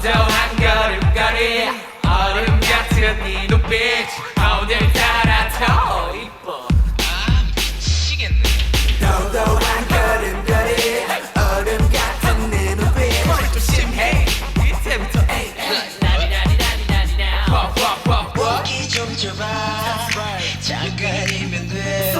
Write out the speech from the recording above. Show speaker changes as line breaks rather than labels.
도전한 걸음걸이 얼음 같은 네 눈빛 오늘 따라 더 이뻐 Yeah. 가리면 돼.